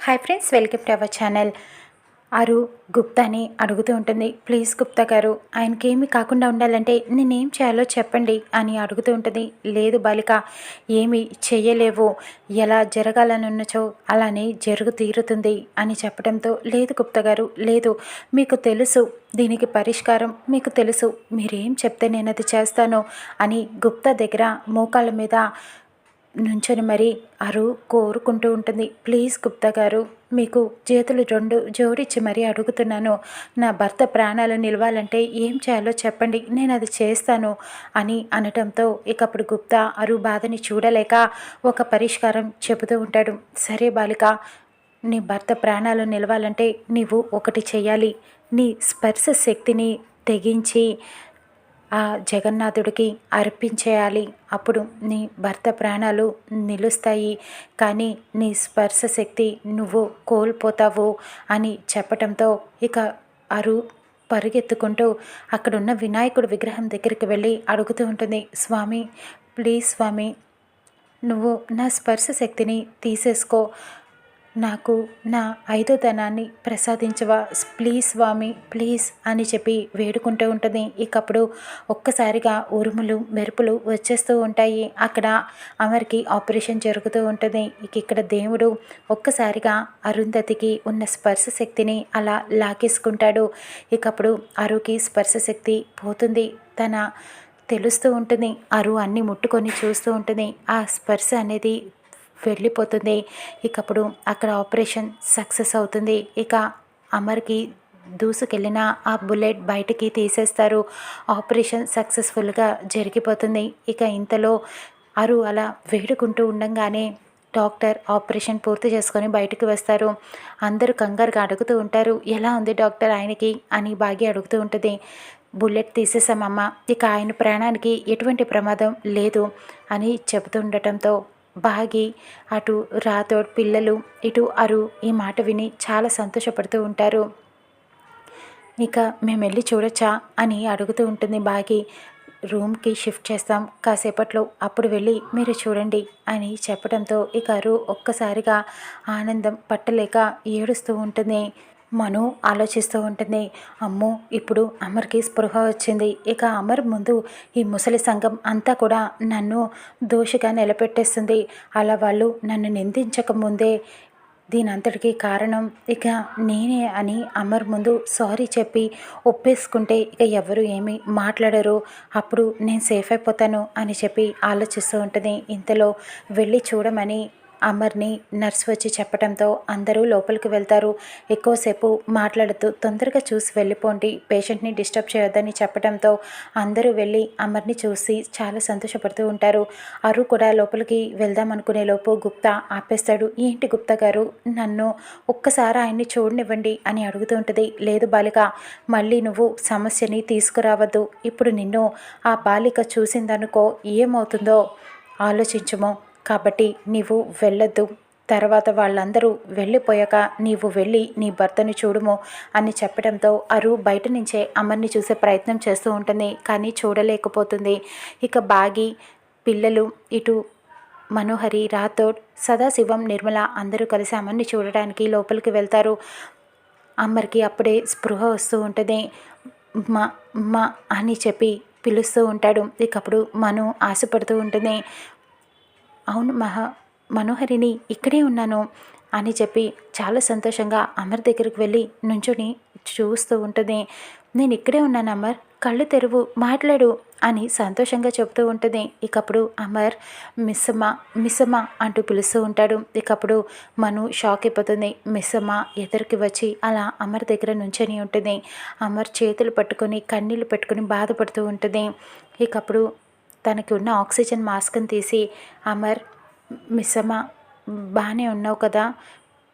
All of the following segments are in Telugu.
Hi friends welcome to our channel అరు గుప్తాని అడుగుతూ ఉంటుంది. ప్లీజ్ గుప్తా గారు ఆయనకి ఏమి కాకుండా ఉండాలంటే నేనేం చేయాలో చెప్పండి అని అడుగుతూ ఉంటుంది. లేదు బాలిక ఏమి చేయలేవు ఎలా జరగాలనున్నచో అలానే జరుగు తీరుతుంది అని చెప్పడంతో లేదు గుప్తా గారు లేదు మీకు తెలుసు దీనికి పరిష్కారం మీకు తెలుసు మీరేం చెప్తే నేను అది చేస్తాను అని గుప్తా దగ్గర మోకాళ్ళ మీద నుంచొని మరి అరు కోరుకుంటూ ఉంటుంది. ప్లీజ్ గుప్తా గారు మీకు చేతులు రెండు జోడించి మరీ అడుగుతున్నాను. నా భర్త ప్రాణాలు నిలవాలంటే ఏం చేయాలో చెప్పండి నేను అది చేస్తాను అని అనటంతో ఇకప్పుడు గుప్తా అరు బాధని చూడలేక ఒక పరిష్కారం చెబుతూ ఉంటాడు. సరే బాలిక నీ భర్త ప్రాణాలు నిలవాలంటే నీవు ఒకటి చేయాలి నీ స్పర్శ శక్తిని తెగించి ఆ జగన్నాథుడికి అర్పించేయాలి. అప్పుడు నీ భర్త ప్రాణాలు నిలుస్తాయి. కానీ నీ స్పర్శ శక్తి నువ్వు కోల్పోతావు అని చెప్పటంతో ఇక అరు పరిగెత్తుకుంటూ అక్కడున్న వినాయకుడు విగ్రహం దగ్గరికి వెళ్ళి అడుగుతూ ఉంటుంది స్వామి ప్లీజ్ స్వామి నువ్వు నా స్పర్శ శక్తిని తీసేసుకో. నాకు నా ఐదో ధనాన్ని ప్రసాదించవా? ప్లీజ్ స్వామి ప్లీజ్ అని చెప్పి వేడుకుంటూ ఉంటుంది. ఇకప్పుడు ఒక్కసారిగా ఉరుములు మెరుపులు వచ్చేస్తూ ఉంటాయి. అక్కడ అమర్కి ఆపరేషన్ జరుగుతూ ఉంటుంది. ఇక ఇక్కడ దేవుడు ఒక్కసారిగా అరుంధతికి ఉన్న స్పర్శ శక్తిని అలా లాగేసుకుంటాడు. ఇకప్పుడు అరుకి స్పర్శ శక్తి పోతుంది. తన తెలుస్తూ ఉంటుంది. అరు అన్ని ముట్టుకొని చూస్తూ ఉంటుంది. ఆ స్పర్శ అనేది వెళ్ళిపోతుంది. ఇకప్పుడు అక్కడ ఆపరేషన్ సక్సెస్ అవుతుంది. ఇక అమర్కి దూసుకెళ్ళిన ఆ బుల్లెట్ బయటికి తీసేస్తారు. ఆపరేషన్ సక్సెస్ఫుల్గా జరిగిపోతుంది. ఇక ఇంతలో అరు అలా వేడుకుంటూ ఉండంగానే డాక్టర్ ఆపరేషన్ పూర్తి చేసుకొని బయటకు వస్తారు. అందరూ కంగారుగా అడుగుతూ ఉంటారు ఎలా ఉంది డాక్టర్ ఆయనకి? అని బాగి అడుగుతూ ఉంటుంది. బుల్లెట్ తీసేసామమ్మ ఇక ఆయన ప్రాణానికి ఎటువంటి ప్రమాదం లేదు అని చెబుతుండటంతో బాగి అటు రాతోడ్ పిల్లలు ఇటు అరు ఈ మాట విని చాలా సంతోషపడుతూ ఉంటారు. ఇక మేము వెళ్ళి చూడొచ్చా అని అడుగుతూ ఉంటుంది బాగి. రూమ్కి షిఫ్ట్ చేస్తాం కాసేపట్లో అప్పుడు వెళ్ళి మీరు చూడండి అని చెప్పడంతో ఇక అరు ఒక్కసారిగా ఆనందం పట్టలేక ఏడుస్తూ ఉంటుంది. మను ఆలోచిస్తూ ఉంటుంది. అమ్మో ఇప్పుడు అమర్కి స్పృహ వచ్చింది. ఇక అమర్ ముందు ఈ ముసలి సంఘం అంతా కూడా నన్ను దోషిగా నిలబెట్టేస్తుంది. అలా వాళ్ళు నన్ను నిందించక ముందే కారణం ఇక నేనే అని అమర్ ముందు సారీ చెప్పి ఒప్పేసుకుంటే ఇక ఎవరు ఏమి మాట్లాడరు. అప్పుడు నేను సేఫ్ అయిపోతాను అని చెప్పి ఆలోచిస్తూ ఉంటుంది. ఇంతలో వెళ్ళి చూడమని అమర్ని నర్స్ వచ్చి చెప్పడంతో అందరూ లోపలికి వెళ్తారు. ఎక్కువసేపు మాట్లాడుతూ తొందరగా చూసి వెళ్ళిపోండి పేషెంట్ని డిస్టర్బ్ చేయొద్దని చెప్పడంతో అందరూ వెళ్ళి అమర్ని చూసి చాలా సంతోషపడుతూ ఉంటారు. అరు కూడా లోపలికి వెళ్దాం అనుకునే లోపు గుప్తా ఆపేస్తాడు. ఏంటి గుప్తా గారు నన్ను ఒక్కసారి ఆయన్ని చూడనివ్వండి అని అడుగుతూ ఉంటుంది. లేదు బాలిక మళ్ళీ నువ్వు సమస్యని తీసుకురావద్దు. ఇప్పుడు నిన్ను ఆ బాలిక చూసిందనుకో ఏమవుతుందో ఆలోచించము. కాబట్టి నీవు వెళ్ళొద్దు. తర్వాత వాళ్ళందరూ వెళ్ళిపోయాక నీవు వెళ్ళి నీ భర్తను చూడుము అని చెప్పడంతో అరు బయట నుంచే అమర్ని చూసే ప్రయత్నం చేస్తూ ఉంటుంది. కానీ చూడలేకపోతుంది. ఇక బాగి పిల్లలు ఇటు మనోహరి రాథోడ్ సదాశివం నిర్మల అందరూ కలిసి అమ్మని చూడడానికి లోపలికి వెళ్తారు. అమ్మరికి అప్పుడే స్పృహ వస్తూ ఉంటుంది. మా మా అని చెప్పి పిలుస్తూ ఉంటాడు. ఇకప్పుడు మను ఆశపడుతూ ఉంటుంది. అవును మహా మనోహరిని ఇక్కడే ఉన్నాను అని చెప్పి చాలా సంతోషంగా అమర్ దగ్గరికి వెళ్ళి నుంచుని చూస్తూ ఉంటుంది. నేను ఇక్కడే ఉన్నాను అమర్ కళ్ళు తెరువు మాట్లాడు అని సంతోషంగా చెబుతూ ఉంటుంది. ఇకప్పుడు అమర్ మిస్సమ్మ మిస్సమ్మ అంటూ పిలుస్తూ ఉంటాడు. ఇకప్పుడు మను షాక్ అయిపోతుంది. మిస్సమ్మ ఎదురికి వచ్చి అలా అమర్ దగ్గర నుంచొని ఉంటుంది. అమర్ చేతులు పట్టుకొని కన్నీళ్ళు పెట్టుకొని బాధపడుతూ ఉంటుంది. ఇకప్పుడు తనకి ఉన్న ఆక్సిజన్ మాస్క్ని తీసి అమర్ మిస్సమ్మ బాగానే ఉన్నావు కదా?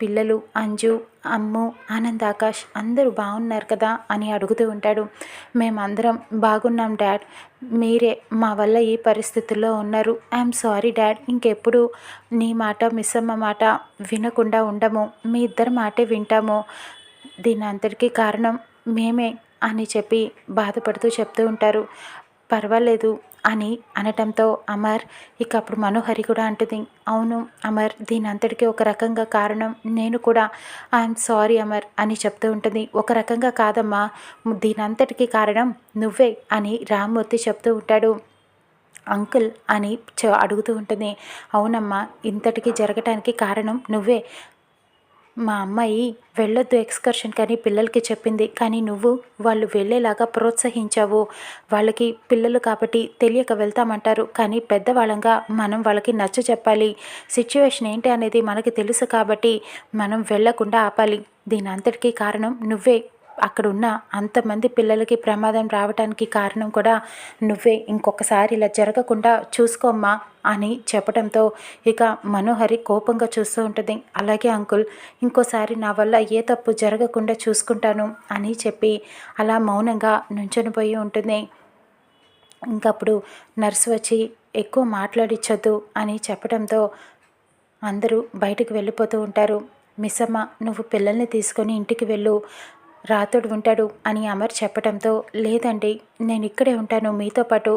పిల్లలు అంజు అమ్ము ఆనంద్ ఆకాష్ అందరూ బాగున్నారు కదా? అని అడుగుతూ ఉంటాడు. మేమందరం బాగున్నాం డాడ్. మీరే మా వల్ల ఈ పరిస్థితుల్లో ఉన్నారు. I'm sorry dad. ఇంకెప్పుడు నీ మాట మిస్సమ్మ మాట వినకుండా ఉండము. మీ ఇద్దరు మాటే వింటాము. దీని అంతటికీ కారణం మేమే అని చెప్పి బాధపడుతూ చెప్తూ ఉంటారు. పర్వాలేదు. అని అనటంతో అమర్ ఇక అప్పుడు మనోహరి కూడా అంటుంది అవును అమర్ దీని అంతటికీ ఒక రకంగా కారణం నేను కూడా. ఐఎమ్ సారీ అమర్ అని చెప్తూ ఉంటుంది. ఒక రకంగా కాదమ్మా దీని అంతటికీ కారణం నువ్వే అని రామ్మూర్తి చెప్తూ ఉంటాడు. అంకుల్ అని చ అడుగుతూ ఉంటుంది. అవునమ్మా ఇంతటికి జరగటానికి కారణం నువ్వే. మా అమ్మాయి వెళ్ళొద్దు ఎక్స్కర్షన్ కానీ పిల్లలకి చెప్పింది. కానీ నువ్వు వాళ్ళు వెళ్ళేలాగా ప్రోత్సహించావు. వాళ్ళకి పిల్లలు కాబట్టి తెలియక వెళ్తామంటారు. కానీ పెద్దవాళ్ళంగా మనం వాళ్ళకి నచ్చ చెప్పాలి. సిచ్యువేషన్ ఏంటి అనేది మనకి తెలుసు కాబట్టి మనం వెళ్ళకుండా ఆపాలి. దీని అంతటికీ కారణం నువ్వే. అక్కడ ఉన్న అంతమంది పిల్లలకి ప్రమాదం రావడానికి కారణం కూడా నువ్వే. ఇంకొకసారి ఇలా జరగకుండా చూసుకోమ్మా అని చెప్పడంతో ఇక మనోహరి కోపంగా చూస్తూ ఉంటుంది. అలాగే అంకుల్ ఇంకోసారి నా వల్ల ఏ తప్పు జరగకుండా చూసుకుంటాను అని చెప్పి అలా మౌనంగా నుంచొని పోయి ఉంటుంది. ఇంకప్పుడు నర్సు వచ్చి ఎక్కువ మాట్లాడించొద్దు అని చెప్పడంతో అందరూ బయటకు వెళ్ళిపోతూ ఉంటారు. మిస్సమ్మ నువ్వు పిల్లల్ని తీసుకొని ఇంటికి వెళ్ళు. రాతోడు ఉంటాడు అని అమర్ చెప్పడంతో లేదండి నేను ఇక్కడే ఉంటాను మీతో పాటు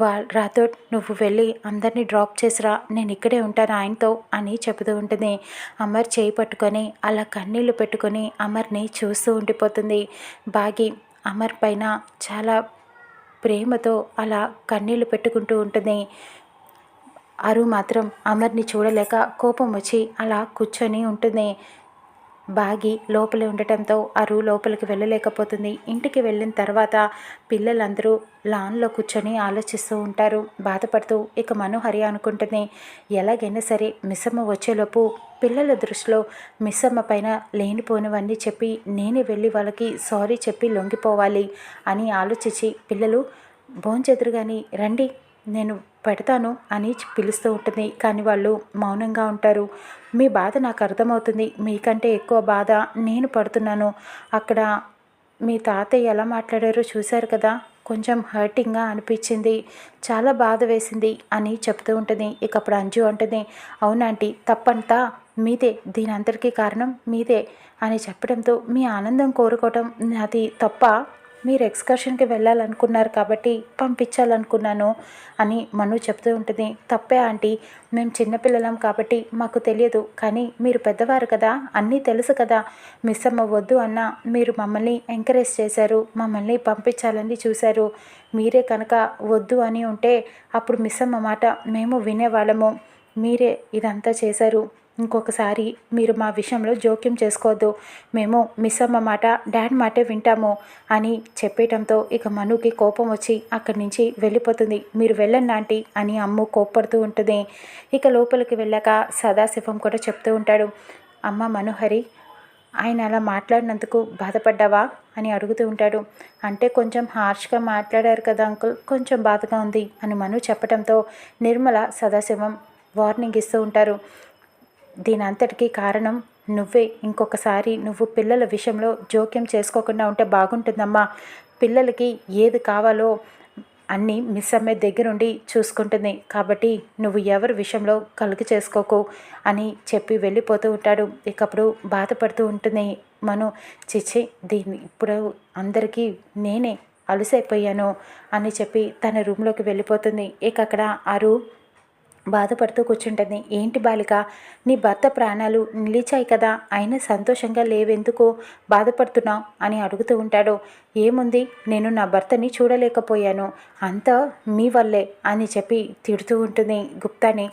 వా రాథోడ్ నువ్వు వెళ్ళి అందరినీ డ్రాప్ చేసిరా నేను ఇక్కడే ఉంటాను ఆయనతో అని చెబుతూ ఉంటుంది అమర్ చేయి పట్టుకొని అలా కన్నీళ్ళు పెట్టుకొని అమర్ని చూస్తూ ఉండిపోతుంది. బాగి అమర్ పైన చాలా ప్రేమతో అలా కన్నీళ్ళు పెట్టుకుంటూ ఉంటుంది అరు మాత్రం అమర్ని చూడలేక కోపం వచ్చి అలా కూర్చొని ఉంటుంది బాగి లోపలే ఉండటంతో అరు లోపలికి వెళ్ళలేకపోతుంది. ఇంటికి వెళ్ళిన తర్వాత పిల్లలందరూ లాన్లో కూర్చొని ఆలోచిస్తూ ఉంటారు. బాధపడుతూ ఇక మనోహరి అనుకుంటుంది ఎలాగైనా సరే మిస్సమ్మ వచ్చేలోపు పిల్లల దృష్టిలో మిస్సమ్మ పైన లేనిపోనివన్నీ చెప్పి నేనే వెళ్ళి వాళ్ళకి సారీ చెప్పి లొంగిపోవాలి అని ఆలోచించి పిల్లలు భోంచెదురు కానీ రండి. నేను పెడతాను అని పిలుస్తూ ఉంటుంది. కానీ వాళ్ళు మౌనంగా ఉంటారు. మీ బాధ నాకు అర్థమవుతుంది. మీకంటే ఎక్కువ బాధ నేను పడుతున్నాను. అక్కడ మీ తాతయ్య ఎలా మాట్లాడారో చూశారు కదా? కొంచెం హర్టింగ్గా అనిపించింది. చాలా బాధ వేసింది అని చెప్తూ ఉంటుంది. ఇక అప్పుడు అంజు అంటుంది అవునాంటీ తప్పంతా మీదే. దీని అందరికీ కారణం మీదే అని చెప్పడంతో మీ ఆనందం కోరుకోవటం నాది తప్ప మీరు ఎక్స్కర్షన్కి వెళ్ళాలనుకున్నారు కాబట్టి పంపించాలనుకున్నాను అని మను చెప్తూ ఉంటుంది. తప్పే ఆంటీ మేము చిన్నపిల్లలం కాబట్టి మాకు తెలియదు కానీ మీరు పెద్దవారు కదా అన్నీ తెలుసు కదా. మిస్ అమ్మ వద్దు అన్న మీరు మమ్మల్ని ఎంకరేజ్ చేశారు మమ్మల్ని పంపించాలని చూశారు. మీరే కనుక వద్దు అని ఉంటే అప్పుడు మిస్ అమ్మ మాట మేము వినేవాళ్ళము. మీరే ఇదంతా చేశారు. ఇంకొకసారి మీరు మా విషయంలో జోక్యం చేసుకోవద్దు. మేము మిస్ అమ్మ మాట డాడ్ మాటే వింటాము అని చెప్పేయటంతో ఇక మనుకి కోపం వచ్చి అక్కడి నుంచి వెళ్ళిపోతుంది. మీరు వెళ్ళండి ఆంటీ అని అమ్ము కోప్పడుతూ ఉంటుంది. ఇక లోపలికి వెళ్ళాక సదాశివం కూడా చెప్తూ ఉంటాడు. అమ్మ మనోహరి ఆయన అలా మాట్లాడినందుకు బాధపడ్డావా అని అడుగుతూ ఉంటాడు. అంటే కొంచెం హార్ష్గా మాట్లాడారు కదా అంకుల్ కొంచెం బాధగా ఉంది అని మను చెప్పడంతో నిర్మల సదాశివం వార్నింగ్ ఇస్తూ ఉంటారు. దీని అంతటికీ కారణం నువ్వే. ఇంకొకసారి నువ్వు పిల్లల విషయంలో జోక్యం చేసుకోకుండా ఉంటే బాగుంటుందమ్మా. పిల్లలకి ఏది కావాలో అన్నీ మిస్ అమ్మే దగ్గరుండి చూసుకుంటుంది. కాబట్టి నువ్వు ఎవరి విషయంలో కలుగు చేసుకోకు అని చెప్పి వెళ్ళిపోతూ ఉంటాడు. ఇకప్పుడు బాధపడుతూ ఉంటుంది మను. చిచ్చి దీన్ని ఇప్పుడు అందరికీ నేనే అలుసైపోయాను అని చెప్పి తన రూమ్లోకి వెళ్ళిపోతుంది. ఇక అక్కడ అరు బాధపడుతూ కూర్చుంటుంది. ఏంటి బాలిక నీ భర్త ప్రాణాలు నిలిచాయి కదా అయినా సంతోషంగా లేవెందుకు బాధపడుతున్నావు? అని అడుగుతూ ఉంటాడు. ఏముంది నేను నా భర్తని చూడలేకపోయాను అంతా మీ వల్లే అని చెప్పి తిడుతూ ఉంటుంది గుప్తాని.